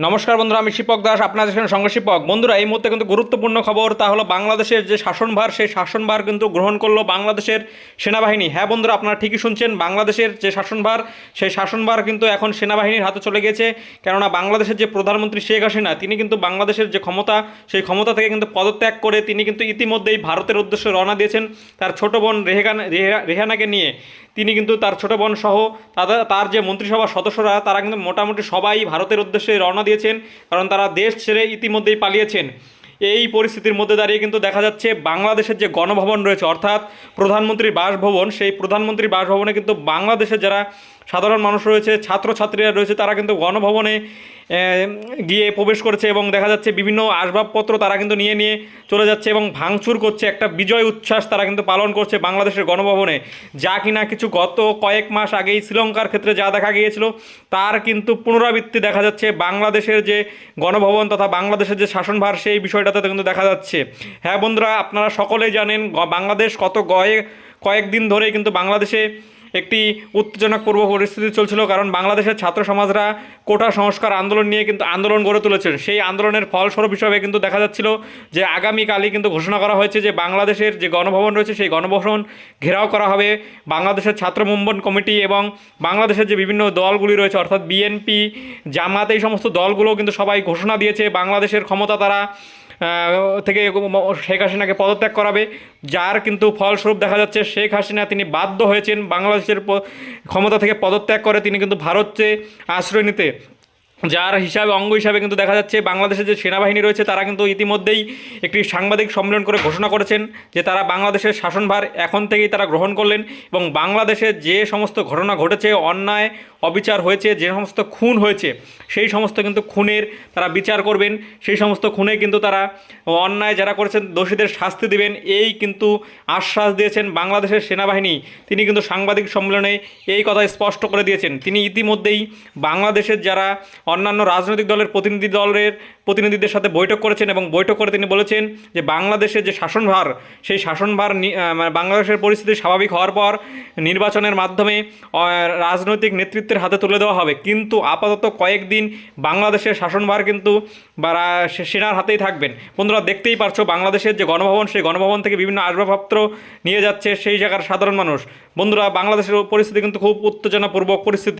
নমস্কার বন্ধুরা, আমি শিপক দাস, আপনাদের সঙ্গে সঙ্গে শিপক। বন্ধুরা, এই মুহূর্তে কিন্তু গুরুত্বপূর্ণ খবর, তা হলো বাংলাদেশের যে শাসনভার, সেই শাসনভার কিন্তু গ্রহণ করল বাংলাদেশের সেনাবাহিনী। হ্যাঁ বন্ধুরা, আপনারা ঠিকই শুনছেন, বাংলাদেশের যে শাসনভার, সেই শাসনভার কিন্তু এখন সেনাবাহিনীর হাতে চলে গেছে। কেননা বাংলাদেশের যে প্রধানমন্ত্রী শেখ হাসিনা, তিনি কিন্তু বাংলাদেশের যে ক্ষমতা, সেই ক্ষমতা থেকে কিন্তু পদত্যাগ করে তিনি কিন্তু ইতিমধ্যেই ভারতের উদ্দেশ্যে রওনা দিয়েছেন তার ছোট বোন রেহেগান রেহা- রেহানাকে নিয়ে। তিনি কিন্তু তার ছোট বোন সহ তার যে মন্ত্রিসভার সদস্যরা, তারা কিন্তু মোটামুটি সবাই ভারতের উদ্দেশ্যে রওনা দিয়েছেন, কারণ তারা দেশ ছেড়ে ইতিমধ্যেই পালিয়েছেন। এই পরিস্থিতির মধ্যে দাঁড়িয়ে কিন্তু দেখা যাচ্ছে বাংলাদেশের যে গণভবন রয়েছে, অর্থাৎ প্রধানমন্ত্রীর বাসভবন, সেই প্রধানমন্ত্রীর বাসভবনে কিন্তু বাংলাদেশের যারা সাধারণ মানুষ রয়েছে, ছাত্রছাত্রীরা রয়েছে, তারা কিন্তু গণভবনে গিয়ে প্রবেশ করেছে এবং দেখা যাচ্ছে বিভিন্ন আসবাবপত্র তারা কিন্তু নিয়ে নিয়ে চলে যাচ্ছে এবং ভাঙচুর করছে। একটা বিজয় উচ্ছ্বাস তারা কিন্তু পালন করছে বাংলাদেশের গণভবনে। যা কিনা কিছু গত কয়েক মাস আগেই শ্রীলঙ্কার ক্ষেত্রে যা দেখা গিয়েছিল, তার কিন্তু পুনরাবৃত্তি দেখা যাচ্ছে। বাংলাদেশের যে গণভবন তথা বাংলাদেশের যে শাসনভার, সেই বিষয়টাতে কিন্তু দেখা যাচ্ছে। হ্যাঁ বন্ধুরা, আপনারা সকলেই জানেন বাংলাদেশ কত গয়ে, কয়েকদিন ধরেই কিন্তু বাংলাদেশে একটি উত্তেজনাপূর্ব পরিস্থিতি চলছিল কারণ বাংলাদেশের ছাত্র সমাজরা কোটা সংস্কার আন্দোলন নিয়ে কিন্তু আন্দোলন গড়ে তুলেছেন। সেই আন্দোলনের ফলস্বরূপ হিসাবে কিন্তু দেখা যাচ্ছিল যে আগামীকালই কিন্তু ঘোষণা করা হয়েছে যে বাংলাদেশের যে গণভবন রয়েছে, সেই গণভবন ঘেরাও করা হবে। বাংলাদেশের ছাত্র মুম্বন কমিটি এবং বাংলাদেশের যে বিভিন্ন দলগুলি রয়েছে, অর্থাৎ বিএনপি জামাত এই সমস্ত দলগুলো কিন্তু সবাই ঘোষণা দিয়েছে বাংলাদেশের ক্ষমতা তারা থেকে শেখ হাসিনাকে পদত্যাগ করাবে, যার কিন্তু ফলস্বরূপ দেখা যাচ্ছে শেখ হাসিনা তিনি বাধ্য হয়েছেন বাংলাদেশের ক্ষমতা থেকে পদত্যাগ করে, তিনি কিন্তু ভারতে আশ্রয় নিতে। যার হিসাবে, অঙ্গ হিসাবে কিন্তু দেখা যাচ্ছে বাংলাদেশের যে সেনাবাহিনী রয়েছে, তারা কিন্তু ইতিমধ্যেই একটি সাংবাদিক সম্মেলন করে ঘোষণা করেছেন যে তারা বাংলাদেশের শাসনভার এখন থেকেই তারা গ্রহণ করলেন এবং বাংলাদেশে যে সমস্ত ঘটনা ঘটেছে, অন্যায়, অবিচার হয়েছে, যে সমস্ত খুন হয়েছে, সেই সমস্ত কিন্তু খুনের তারা বিচার করবেন, সেই সমস্ত খুনে কিন্তু তারা অন্যায় যারা করেছেন, দোষীদের শাস্তি দিবেন, এই কিন্তু আশ্বাস দিয়েছেন বাংলাদেশের সেনাবাহিনী। তিনি কিন্তু সাংবাদিক সম্মেলনে এই কথা স্পষ্ট করে দিয়েছেন। তিনি ইতিমধ্যেই বাংলাদেশের যারা অন্যান্য রাজনৈতিক দলের প্রতিনিধি দলের প্রতিনিধিদের সাথে বৈঠক করেছেন এবং বৈঠক করে তিনি বলেছেন যে বাংলাদেশের যে শাসনভার, সেই শাসনভার মানে বাংলাদেশের পরিস্থিতি স্বাভাবিক হওয়ার পর নির্বাচনের মাধ্যমে রাজনৈতিক নেতৃত্বের হাতে তুলে দেওয়া হবে। কিন্তু আপাতত কয়েকদিন বাংলাদেশের শাসনভার কিন্তু বা সেনার হাতেই থাকবেন। বন্ধুরা, দেখতেই পারছ বাংলাদেশের যে গণভবন, সেই গণভবন থেকে বিভিন্ন আসবাবপত্র নিয়ে যাচ্ছে সেই জায়গার সাধারণ মানুষ। বন্ধুরা, বাংলাদেশের পরিস্থিতি কিন্তু খুব উত্তেজনাপূর্বক পরিস্থিতি।